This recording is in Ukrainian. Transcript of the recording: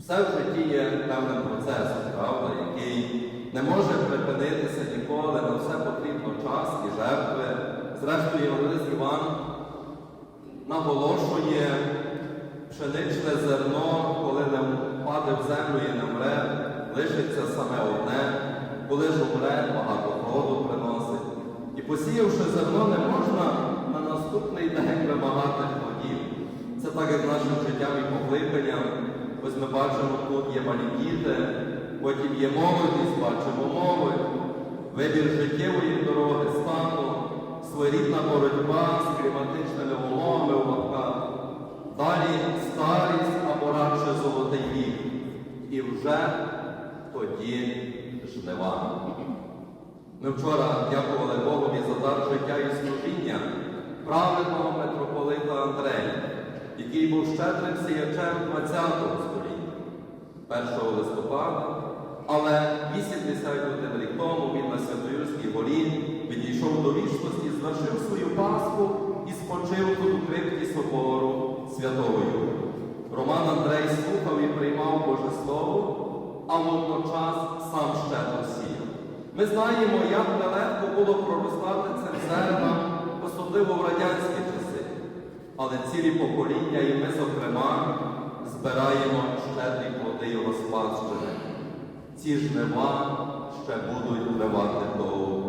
Все в житті є певним процесом, правда, який не може припинитися ніколи, на все потрібно час і жертви. Зрештою, Євангелист Іван наголошує пшеничне зерно, коли не впаде в землю і не мре, лишиться саме одне, коли ж умре, багато плоду приносить. І посіявши зерно, не можна на наступний день вимагати плодів. Це так, як нашим життям і покликанням. Ось ми бачимо, тут є малі діти, потім є молодість, бачимо молодь, вибір життєвої дороги, стану, своєрідна боротьба з кліматичними умовами у лапках. Далі старість або радше золотий вік. І вже тоді жнива. Ми вчора дякували Богові за дар життя і служіння праведного митрополита Андрея, який був щедрим сіячем 20-го століття, 1 листопада, але 81 рік тому він на Святоюрській горі відійшов до вічності, звершив свою Пасху і спочив тут у крипті собору Святого. Роман Андрей слухав і приймав Боже Слово, а водночас сам щедро сіяв. Ми знаємо, як нелегко було проростати цим зернам, особливо в радянські часи. Але цілі покоління, і ми, зокрема, збираємо щедрі плоди його спадщини. Ці жнива ще будуть тривати довго.